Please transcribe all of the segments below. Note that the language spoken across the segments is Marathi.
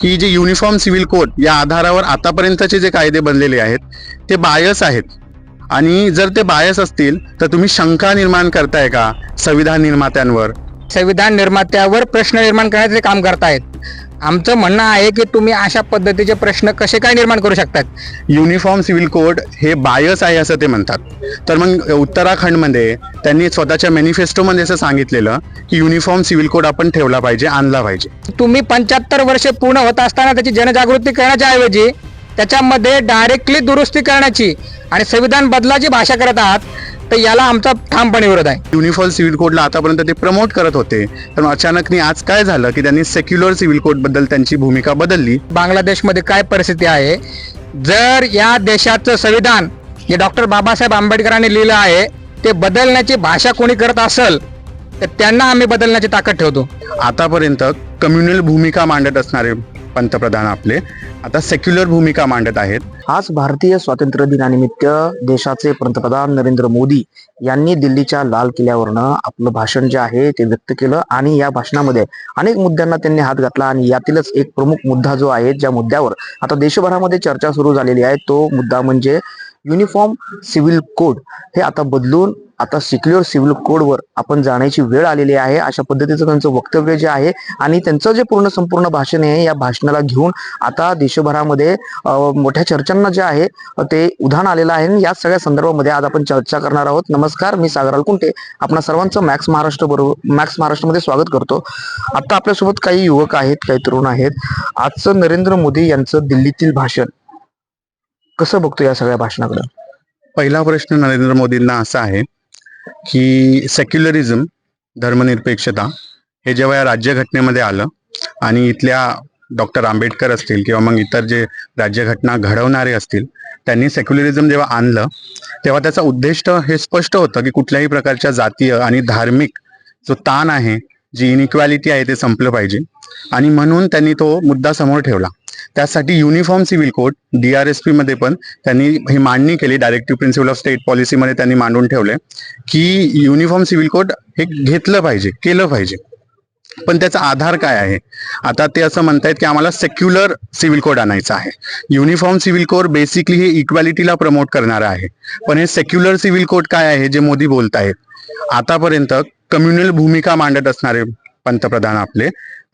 की जे युनिफॉर्म सिव्हिल कोड या आधारावर आतापर्यंतचे जे कायदे बनलेले आहेत ते बायस आहेत. आणि जर ते बायस असतील तर तुम्ही शंका निर्माण करताय का? संविधान निर्मात्यांवर? संविधान निर्मात्यावर प्रश्न निर्माण करण्याचे काम करतायत आमचं म्हणणं आहे की तुम्ही अशा पद्धतीचे प्रश्न कसे काय निर्माण करू शकतात? युनिफॉर्म सिव्हिल कोड हे बायस आहे असं ते म्हणतात. तर मग उत्तराखंडमध्ये त्यांनी स्वतःच्या मॅनिफेस्टोमध्ये असं सांगितलेलं की युनिफॉर्म सिव्हिल कोड आपण ठेवला पाहिजे आणला पाहिजे. तुम्ही पंच्याहत्तर वर्षे पूर्ण होत असताना त्याची जनजागृती करण्याच्या ऐवजी त्याच्यामध्ये डायरेक्टली दुरुस्ती करण्याची आणि संविधान बदलाची भाषा करत आहात तर याला आमचा ठामपणे विरोध आहे. युनिफॉर्म सिव्हिल कोडला आतापर्यंत ते प्रमोट करत होते. पण अचानकनी आज काय झालं की त्यांनी सेक्युलर सिव्हिल कोडबद्दल त्यांची भूमिका बदलली. बांगलादेशमध्ये काय परिस्थिती आहे? जर या देशाचं संविधान जे डॉक्टर बाबासाहेब आंबेडकरांनी लिहिलं आहे ते बदलण्याची भाषा कोणी करत असेल तर त्यांना आम्ही बदलण्याची ताकद ठेवतो. आतापर्यंत कम्युनल भूमिका मांडत असणारे पंतप्रधान आपले. आता सेक्युलर भूमिका मांडत आहेत. आज भारतीय स्वातंत्र्य दिनानिमित्त देशाचे पंतप्रधान नरेंद्र मोदी यांनी दिल्लीच्या लाल किल्ल्यावरनं आपलं भाषण जे आहे ते व्यक्त केलं आणि या भाषणामध्ये अनेक मुद्द्यांना त्यांनी हात घातला आणि यातीलच एक प्रमुख मुद्दा जो आहे ज्या मुद्द्यावर आता देशभरामध्ये चर्चा सुरू झालेली आहे तो मुद्दा म्हणजे युनिफॉर्म सिव्हिल कोड हे आता बदलून आता सिक्युअर सिव्हिल कोडवर आपण जाण्याची वेळ आलेली आहे. अशा पद्धतीचं त्यांचं वक्तव्य जे आहे आणि त्यांचं जे पूर्ण संपूर्ण भाषण आहे या भाषणाला घेऊन आता देशभरामध्ये मोठ्या चर्चांना जे आहे ते उधाण आलेलं आहे. आणि या सगळ्या संदर्भामध्ये आज आपण चर्चा करणार आहोत. नमस्कार मी सागराल कुंटे. आपणा सर्वांचं मॅक्स महाराष्ट्र बरोबर मॅक्स महाराष्ट्रामध्ये स्वागत करतो. आता आपल्यासोबत काही युवक आहेत काही तरुण आहेत. आजचं नरेंद्र मोदी यांचं दिल्लीतील भाषण. कसं बघतो या सगळ्या भाषणाकडे? पहिला प्रश्न नरेंद्र मोदींना असा आहे की सेक्युलरिझम धर्मनिरपेक्षता हे जेव्हा या राज्यघटनेमध्ये आलं आणि इथल्या डॉक्टर आंबेडकर असतील किंवा मग इतर जे राज्यघटना घडवणारे असतील त्यांनी सेक्युलरिझम जेव्हा आणलं तेव्हा त्याचा उद्दिष्ट हे स्पष्ट होतं की कुठल्याही प्रकारच्या जातीय आणि धार्मिक जो ताण आहे जी इनइक्वॅलिटी आहे ते संपलं पाहिजे. आणि म्हणून त्यांनी तो मुद्दा समोर ठेवला. त्यासाठी युनिफॉर्म सिव्हिल कोड डीआरएसपी मध्ये पण त्यांनी ही मांडणी केली डायरेक्टिव्ह प्रिन्सिपल ऑफ स्टेट पॉलिसीमध्ये त्यांनी मांडून ठेवले की युनिफॉर्म सिव्हिल कोड हे घेतलं पाहिजे केलं पाहिजे. पण त्याचा आधार काय आहे? आता ते असं म्हणतायत की आम्हाला सेक्युलर सिव्हिल कोड आणायचा आहे. युनिफॉर्म सिव्हिल कोड बेसिकली हे इक्वॅलिटीला प्रमोट करणार आहे. पण हे सेक्युलर सिव्हिल कोड काय आहे जे मोदी बोलत आहेत आतापर्यंत कम्युनल भूमिका मांडत असणारे पंतप्रधान आपले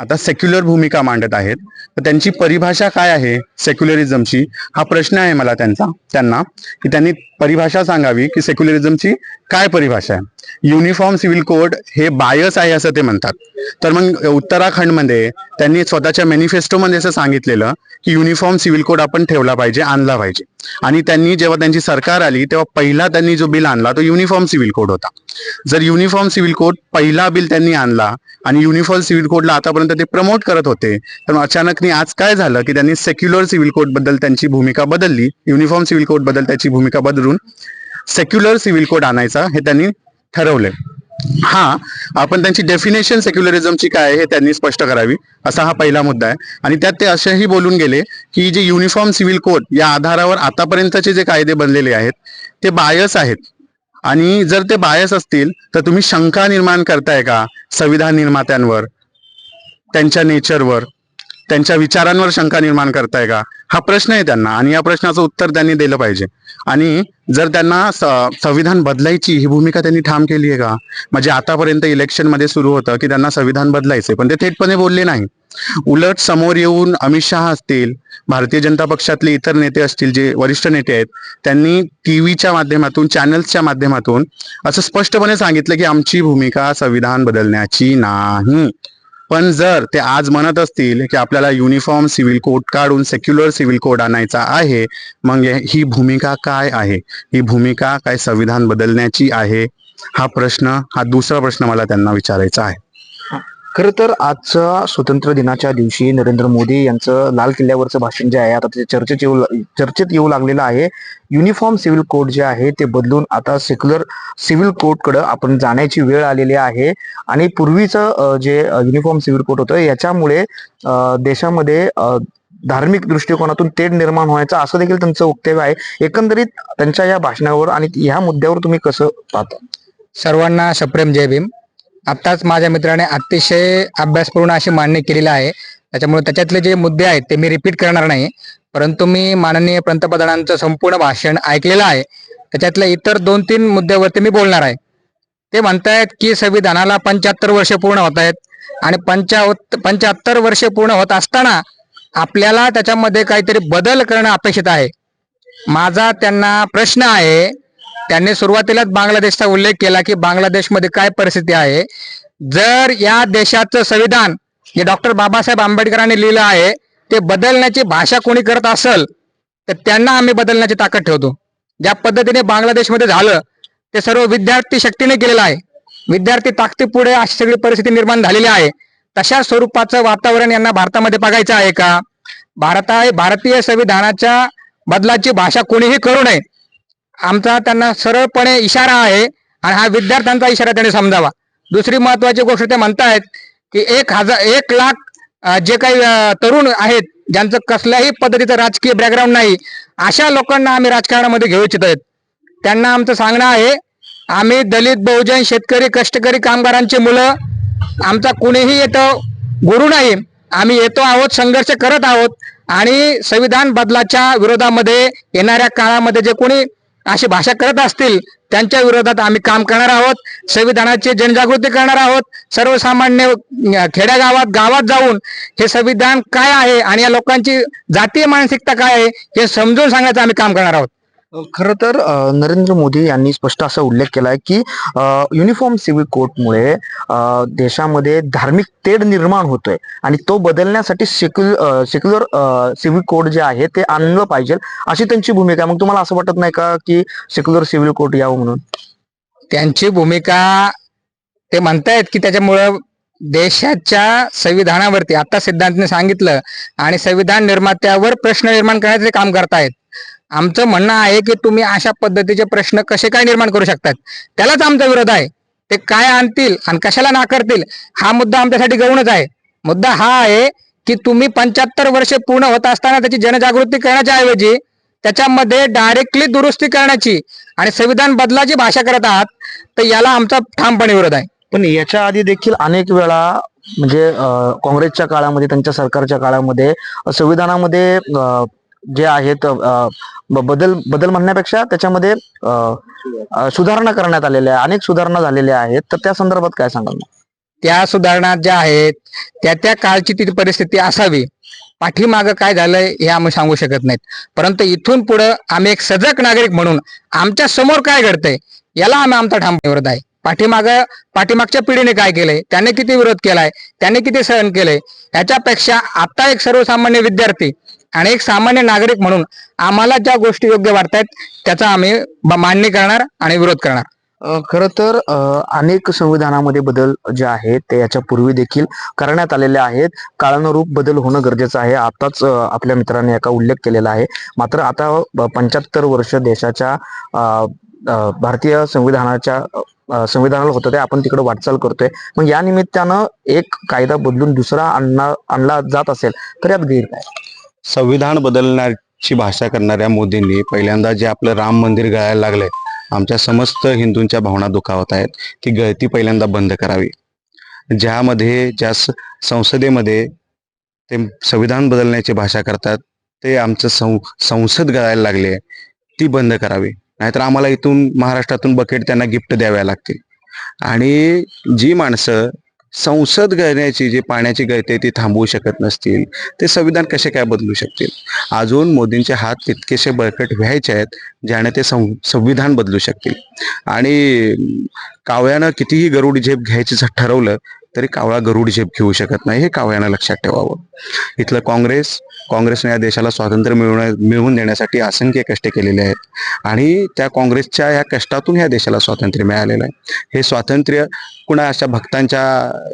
आता सेक्युलर भूमिका मांडत आहेत. तर त्यांची परिभाषा काय आहे सेक्युलरिझमची हा प्रश्न आहे मला त्यांचा त्यांना की त्यांनी परिभाषा सांगावी की सेक्युलरिझमची काय परिभाषा आहे? युनिफॉर्म सिव्हिल कोड हे बायस आहे असं ते म्हणतात. तर मग उत्तराखंडमध्ये त्यांनी स्वतःच्या मॅनिफेस्टोमध्ये असं सांगितलेलं की युनिफॉर्म सिव्हिल कोड आपण ठेवला पाहिजे आणला पाहिजे. आणि त्यांनी जेव्हा त्यांची सरकार आली तेव्हा पहिला त्यांनी जो बिल आणला तो युनिफॉर्म सिव्हिल कोड होता. जर युनिफॉर्म सिव्हिल कोड पहिला बिल त्यांनी आणला आणि युनिफॉर्म सिव्हिल कोडला आतापर्यंत ते प्रमोट करत होते तर अचानकने आज काय झालं की त्यांनी सेक्युलर सिव्हिल कोडबद्दल त्यांची भूमिका बदलली. युनिफॉर्म सिव्हिल कोडबद्दल त्याची भूमिका बदल बदलून सेक्युलर सिव्हिल कोड आणायचा हे त्यांनी ठरवलंय. हा आपण त्यांची डेफिनेशन सेक्युलरिझमची काय आहे हे त्यांनी स्पष्ट करावी असा हा पहिला मुद्दा आहे. आणि त्यात ते असेही बोलून गेले की जे युनिफॉर्म सिव्हिल कोड या आधारावर आतापर्यंतचे जे कायदे बनलेले आहेत ते बायस आहेत. आणि जर ते बायस असतील तर तुम्ही शंका निर्माण करताय का? संविधान निर्मात्यांवर त्यांच्या नेचरवर त्यांच्या विचारांवर शंका निर्माण करताय का? हा प्रश्न आहे त्यांना. आणि या प्रश्नाचं उत्तर त्यांनी दिलं पाहिजे. आणि जर त्यांना संविधान बदलायची ही भूमिका त्यांनी ठाम केली आहे का? म्हणजे आतापर्यंत इलेक्शनमध्ये सुरू होतं की त्यांना संविधान बदलायचे पण ते थेटपणे बोलले नाही. उलट समोर येऊन अमित शहा असतील भारतीय जनता पक्षातले इतर नेते असतील जे वरिष्ठ नेते आहेत त्यांनी टीव्हीच्या माध्यमातून चॅनल्सच्या माध्यमातून असं स्पष्टपणे सांगितलं की आमची भूमिका संविधान बदलण्याची नाही. पण जर ते आज म्हणत असतील की आपल्याला युनिफॉर्म सिव्हिल कोड काढून सेक्युलर सिव्हिल कोड आणायचा आहे मग ही भूमिका काय आहे? ही भूमिका काय संविधान बदलण्याची आहे? हा प्रश्न हा दुसरा प्रश्न मला त्यांना विचारायचा आहे. खरं तर आजच्या स्वतंत्र दिनाच्या दिवशी नरेंद्र मोदी यांचं लाल किल्ल्यावरचं भाषण जे आहे आता ते चर्चेत येऊ चर्चेत येऊ लागलेलं आहे. युनिफॉर्म सिव्हिल कोड जे आहे ते बदलून आता सेक्युलर सिव्हिल कोडकडं आपण जाण्याची वेळ आलेली आहे. आणि पूर्वीचं जे युनिफॉर्म सिव्हिल कोड होतं याच्यामुळे देशामध्ये धार्मिक दृष्टिकोनातून तेढ निर्माण व्हायचा असं देखील त्यांचं वक्तव्य आहे. एकंदरीत त्यांच्या या भाषणावर आणि ह्या मुद्द्यावर तुम्ही कसं पाहता? सर्वांना सप्रेम जय भीम. आत्ताच माझ्या मित्राने अतिशय अभ्यासपूर्ण अशी मांडणी केलेली आहे. त्याच्यामुळे त्याच्यातले जे मुद्दे आहेत ते मी रिपीट करणार नाही. परंतु मी माननीय पंतप्रधानांचं संपूर्ण भाषण ऐकलेलं आहे. त्याच्यातल्या इतर दोन तीन मुद्द्यावरती मी बोलणार आहे. ते म्हणतायत की संविधानाला पंच्याहत्तर वर्ष पूर्ण होत आहेत आणि पंचावत् पंच्याहत्तर वर्ष पूर्ण होत असताना आपल्याला त्याच्यामध्ये काहीतरी बदल करणं अपेक्षित आहे. माझा त्यांना प्रश्न आहे त्यांनी सुरुवातीलाच बांगलादेशचा उल्लेख केला की बांगलादेशमध्ये काय परिस्थिती आहे? जर या देशाचं संविधान जे डॉक्टर बाबासाहेब आंबेडकरांनी लिहिलं आहे ते बदलण्याची भाषा कोणी करत असेल तर त्यांना आम्ही बदलण्याची ताकद ठेवतो. ज्या पद्धतीने बांगलादेशमध्ये झालं ते सर्व विद्यार्थी शक्तीने केलेलं आहे. विद्यार्थी ताकदीपुढे अशी सगळी परिस्थिती निर्माण झालेली आहे. तशा स्वरूपाचं वातावरण यांना भारतामध्ये बघायचं आहे का? भारता भारतीय संविधानाच्या बदलाची भाषा कोणीही करू नये. आमचा त्यांना सरळपणे इशारा आहे आणि हा विद्यार्थ्यांचा इशारा त्यांनी समजावा. दुसरी महत्वाची गोष्ट ते म्हणतायत की एक हजार एक लाख जे काही तरुण आहेत ज्यांचं कसल्याही पद्धतीचं राजकीय बॅकग्राऊंड नाही अशा लोकांना आम्ही राजकारणामध्ये घेऊ इच्छित आहेत त्यांना आमचं सांगणं आहे आम्ही दलित बहुजन शेतकरी कष्टकरी कामगारांची मुलं आमचा कुणीही येतो गुरु नाही आम्ही येतो आहोत संघर्ष करत आहोत आणि संविधान बदलाच्या विरोधामध्ये येणाऱ्या काळामध्ये जे कोणी अशी भाषा करत असतील त्यांच्या विरोधात आम्ही काम करणार आहोत संविधानाची जनजागृती करणार आहोत सर्वसामान्य खेड्यागावात गावात जाऊन हे संविधान काय आहे आणि या लोकांची जातीय मानसिकता काय आहे हे समजून सांगायचं आम्ही काम करणार आहोत. खर तर नरेंद्र मोदी यांनी स्पष्ट असा उल्लेख केलाय की युनिफॉर्म सिव्हिल कोडमुळे देशामध्ये धार्मिक तेढ निर्माण होतोय आणि तो बदलण्यासाठी सेक्युलर सेक्युलर सिव्हिल कोड जे आहे ते आणलं पाहिजे अशी त्यांची भूमिका आहे. मग तुम्हाला असं वाटत नाही का की सेक्युलर सिव्हिल कोड यावं म्हणून त्यांची भूमिका ते म्हणतायत की त्याच्यामुळं देशाच्या संविधानावरती आता सिद्धांतने सांगितलं आणि संविधान निर्मात्यावर प्रश्न निर्माण करण्याचे काम करतायत आमचं म्हणणं आहे की तुम्ही अशा पद्धतीचे प्रश्न कसे काय निर्माण करू शकतात? त्यालाच आमचा विरोध आहे. ते काय आणतील आणि कशाला नाकारतील हा मुद्दा आमच्यासाठी गौणच आहे. मुद्दा हा आहे की तुम्ही पंच्याहत्तर वर्षे पूर्ण होत असताना त्याची जनजागृती करण्याच्या ऐवजी त्याच्यामध्ये डायरेक्टली दुरुस्ती करण्याची आणि संविधान बदलाची भाषा करत आहात तर याला आमचा ठामपणे विरोध आहे. पण याच्या आधी देखील अनेक वेळा म्हणजे काँग्रेसच्या काळामध्ये त्यांच्या सरकारच्या काळामध्ये संविधानामध्ये जे आहेत बदल बदल म्हणण्यापेक्षा त्याच्यामध्ये सुधारणा करण्यात आलेल्या अनेक सुधारणा झालेल्या आहेत. तर त्या संदर्भात काय सांगाल त्या सुधारणा ज्या आहेत त्या त्या काळची ती परिस्थिती असावी. पाठीमागं काय झालंय हे आम्ही सांगू शकत नाहीत. परंतु इथून पुढं आम्ही एक सजग नागरिक म्हणून आमच्यासमोर काय घडतंय याला आम्ही आमचा ठाम विरोध आहे. पाठीमाग पाठीमागच्या पिढीने काय केलंय त्याने किती विरोध केलाय त्याने किती सहन केलंय याच्यापेक्षा आता एक सर्वसामान्य विद्यार्थी आणि एक सामान्य नागरिक म्हणून आम्हाला ज्या गोष्टी योग्य वाटतायत त्याचा आम्ही मान्य करणार आणि विरोध करणार. खर खरं तर अनेक संविधानामध्ये बदल जे आहेत ते याच्या पूर्वी देखील करण्यात आलेले आहेत. काळानुरूप बदल होणं गरजेचं आहे. आताच आपल्या मित्राने याचा उल्लेख केलेला आहे. मात्र आता पंच्याहत्तर वर्ष देशाच्या भारतीय संविधानाच्या संविधानाला होतं ते आपण तिकडे वाटचाल करतोय. मग या निमित्तानं एक कायदा बदलून दुसरा आणला आणला जात असेल तर यात गैर काय संविधान बदलण्याची भाषा करणाऱ्या मोदींनी पहिल्यांदा जे आपलं राम मंदिर गळायला लागलंय आमच्या समस्त हिंदूंच्या भावना दुखावत आहेत ती गळती पहिल्यांदा बंद करावी. ज्यामध्ये ज्या स- संसदेमध्ये ते संविधान बदलण्याची भाषा करतात ते आमचं सं संसद गळायला लागले ती बंद करावी. नाहीतर आम्हाला इथून महाराष्ट्रातून बकेट त्यांना गिफ्ट द्याव्या लागतील. आणि जी माणसं संसद गळण्याची जी पाण्याची गळते ती थांबवू शकत नसतील ते संविधान कसे काय बदलू शकतील? अजून मोदींचे हात तितकेसे बळकट व्हायचे आहेत ज्याने ते सं संविधान बदलू शकतील. आणि काव्यानं कावळ्यानं कितीही गरुड झेप घ्यायचं ठरवलं तरी कावळा गरुड झेप घेऊ शकत नाही हे कावळ्यानं लक्षात ठेवावं. इथलं काँग्रेस काँग्रेसने या देशाला स्वातंत्र्य मिळवण्या मिळवून देण्यासाठी असंख्य कष्ट केलेले आहेत. आणि त्या काँग्रेसच्या या कष्टातून या देशाला स्वातंत्र्य मिळालेलं आहे. हे स्वातंत्र्य कुणा अशा भक्तांच्या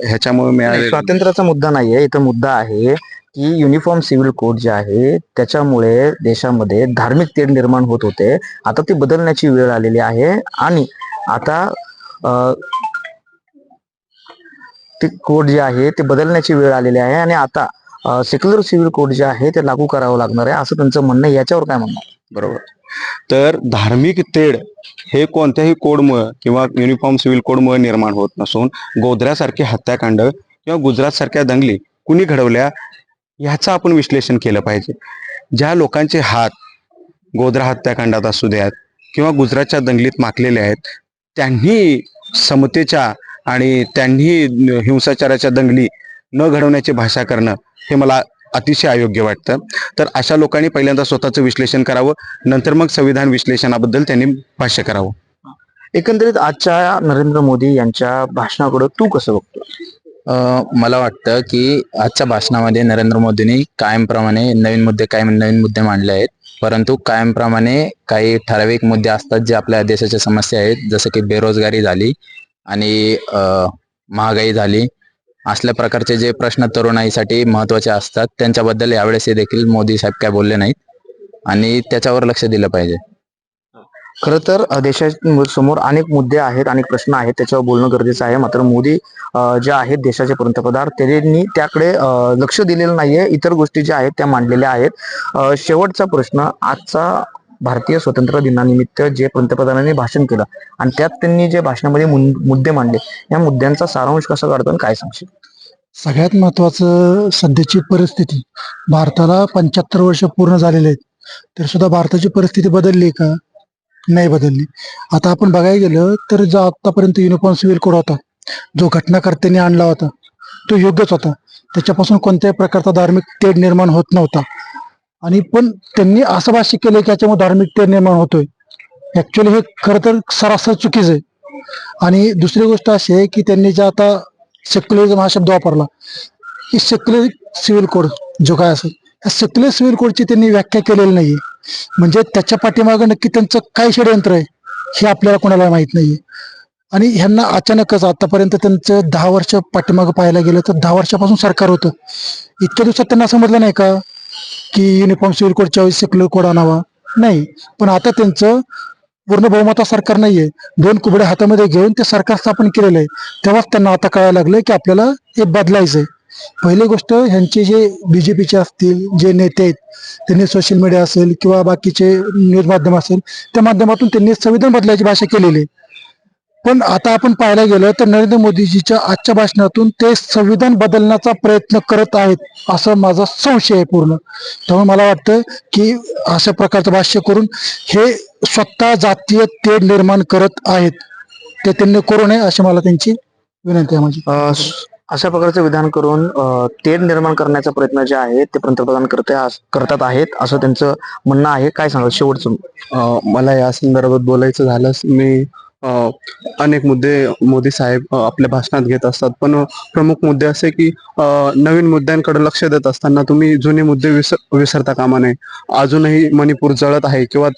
ह्याच्यामुळे मिळाले स्वातंत्र्याचा मुद्दा नाहीये. इथं मुद्दा आहे की युनिफॉर्म सिव्हिल कोड जे आहे त्याच्यामुळे देशामध्ये धार्मिक तेढ निर्माण होत होते. आता ती बदलण्याची वेळ आलेली आहे. आणि आता ते कोड जे आहे ते बदलण्याची वेळ आलेली आहे आणि आता सेक्युलर सिव्हिल कोड जे आहे ते लागू करावं लागणार आहे असं त्यांचं म्हणणं आहे. याच्यावर काय म्हणणं बरोबर तर धार्मिक तेढ हे कोणत्याही कोडमुळे किंवा युनिफॉर्म सिव्हिल कोडमुळे निर्माण होत नसून गोधऱ्यासारखे हत्याकांड किंवा गुजरात सारख्या दंगली कुणी घडवल्या ह्याचं आपण विश्लेषण केलं पाहिजे ज्या लोकांचे हात गोधरा हत्याकांडात असू द्यात किंवा गुजरातच्या दंगलीत माखलेले आहेत त्यांनी समतेच्या आणि त्यांनी हिंसाचाराच्या दंगली न घडवण्याची भाषा करणं हे मला अतिशय अयोग्य वाटतं. तर अशा लोकांनी पहिल्यांदा स्वतःचं विश्लेषण करावं नंतर मग संविधान विश्लेषणाबद्दल त्यांनी भाष्य करावं. एकंदरीत आजच्या नरेंद्र मोदी यांच्या भाषणाकडे तू कसं बघतो मला वाटतं की आजच्या भाषणामध्ये नरेंद्र मोदींनी कायमप्रमाणे नवीन मुद्दे काही नवीन मुद्दे मांडले आहेत. परंतु कायमप्रमाणे काही ठराविक मुद्दे असतात जे आपल्या देशाच्या समस्या आहेत. जसं की बेरोजगारी झाली आणि महागाई झाली. असल्या प्रकारचे जे प्रश्न तरुणाईसाठी महत्त्वाचे असतात त्यांच्याबद्दल यावेळेस हे देखील मोदी साहेब काय बोलले नाहीत. आणि त्याच्यावर लक्ष दिलं पाहिजे. खर तर देशासमोर अनेक मुद्दे आहेत अनेक प्रश्न आहेत त्याच्यावर बोलणं गरजेचं आहे. मात्र मोदी जे आहेत देशाचे पंतप्रधान त्यांनी त्याकडे लक्ष दिलेलं नाहीये. इतर गोष्टी ज्या आहेत त्या मांडलेल्या आहेत. शेवटचा प्रश्न आजचा भारतीय स्वतंत्र दिनानिमित्त जे पंतप्रधानांनी भाषण केलं आणि त्यात त्यांनी जे भाषणामध्ये मुद्दे मांडले या मुद्द्यांचा सारांश कसा काढतो आणि काय सांगशील? सगळ्यात महत्वाचं सध्याची परिस्थिती भारताला पंच्याहत्तर वर्ष पूर्ण झालेले आहेत तर सुद्धा भारताची परिस्थिती बदलली का? नाही बदलली. आता आपण बघायला गेलं तर जो आतापर्यंत युनिफॉर्म सिव्हिल कोड होता जो घटनाकर्त्यांनी आणला होता तो योग्यच होता. त्याच्यापासून कोणत्याही प्रकारचा धार्मिक तेढ निर्माण होत नव्हता. आणि पण त्यांनी असं भाष्य केलं की याच्यामुळे धार्मिक निर्माण होतोय. ऍक्च्युली हे खरं तर सरासर चुकीचं आहे. आणि दुसरी गोष्ट अशी आहे की त्यांनी जे आता सेक्युलरिझम हा शब्द वापरला की सेक्युलर सिव्हिल कोड जो काय असेल या सेक्युलर सिव्हिल कोडची त्यांनी व्याख्या केलेली नाही म्हणजे त्याच्या पाठीमागं नक्की त्यांचं काय षडयंत्र आहे हे आपल्याला कोणाला माहीत नाहीये. आणि ह्यांना अचानकच आतापर्यंत त्यांचं दहा वर्ष पाठीमागं पाहायला गेलं तर दहा वर्षापासून सरकार होतं. इतक्या दिवसात त्यांना समजलं नाही का? की युनिफॉर्म सिव्हिल कोडच्या वेळी सेक्युलर कोड आणावा नाही. पण आता त्यांचं पूर्ण बहुमता सरकार नाहीये. दोन कुबड्या हातामध्ये घेऊन ते सरकार स्थापन केलेलं आहे. तेव्हाच त्यांना आता कळायला लागलं की आपल्याला हे बदलायचंय. पहिली गोष्ट ह्यांचे जे बीजेपीचे असतील जे नेते आहेत त्यांनी सोशल मीडिया असेल किंवा बाकीचे न्यूज माध्यम असेल त्या माध्यमातून त्यांनी संविधान बदलायची भाषा केलेली आहे. पण आता आपण पाहायला गेलं तर नरेंद्र मोदीजीच्या आजच्या भाषणातून ते संविधान बदलण्याचा प्रयत्न करत आहेत असं माझा संशय आहे पूर्ण. त्यामुळे मला वाटतं की अशा प्रकारचं भाष्य करून हे स्वतः जातीय तेढ निर्माण करत आहेत. ते त्यांनी करू नये अशी मला त्यांची विनंती आहे माझी. अशा प्रकारचं विधान करून तेढ निर्माण करण्याचा प्रयत्न जे आहे ते पंतप्रधान करते करतात आहेत असं त्यांचं म्हणणं आहे. काय सांगाल शेवटचं? मला या संदर्भात बोलायचं झालंच. मी अनेक मुद्दे मोदी साहेब आपल्या भाषणात घेत असतात. पण प्रमुख मुद्दे असे की नवीन मुद्द्यांकडे लक्ष देत असताना तुम्ही जुने मुद्दे विसरता कामा नये. अजूनही मणिपूर जळत आहे किंवा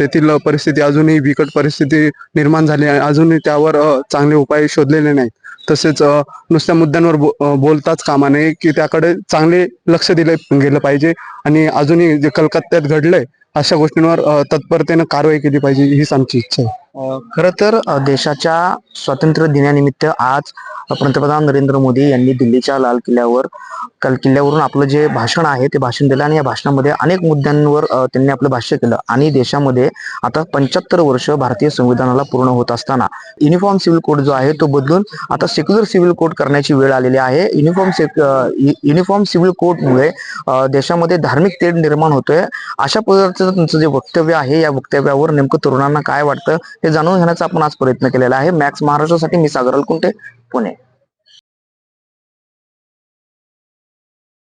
तेथील परिस्थिती अजूनही बिकट परिस्थिती निर्माण झाली आहे. अजूनही त्यावर चांगले उपाय शोधलेले नाहीत. तसेच नुसत्या मुद्द्यांवर बो- बोलताच कामा नये की त्याकडे चांगले लक्ष दिले गेलं पाहिजे आणि अजूनही जे कलकत्त्यात घडलंय अशा गोष्टींवर तत्परतेनं कारवाई केली पाहिजे हीच आमची इच्छा आहे. खर तर देशाच्या स्वातंत्र्य दिनानिमित्त आज पंतप्रधान नरेंद्र मोदी यांनी दिल्लीच्या लाल किल्ल्यावर काल किल्ल्यावरून आपलं जे भाषण आहे ते भाषण दिलं आणि या भाषणामध्ये अनेक मुद्द्यांवर त्यांनी आपलं भाष्य केलं. आणि देशामध्ये आता पंच्याहत्तर वर्ष भारतीय संविधानाला पूर्ण होत असताना युनिफॉर्म सिव्हिल कोड जो आहे तो बदलून आता सेक्युलर सिव्हिल कोड करण्याची वेळ आलेली आहे. युनिफॉर्म युनिफॉर्म सिव्हिल कोडमुळे देशामध्ये धार्मिक तेढ निर्माण होतोय. अशा पद्धतीचं त्यांचं जे वक्तव्य आहे या वक्तव्यावर नेमकं तरुणांना काय वाटतं ते जाणून घेण्याचा आपण आज प्रयत्न केलेला आहे. मॅक्स महाराष्ट्रासाठी मी सागर कुंटे पुणे.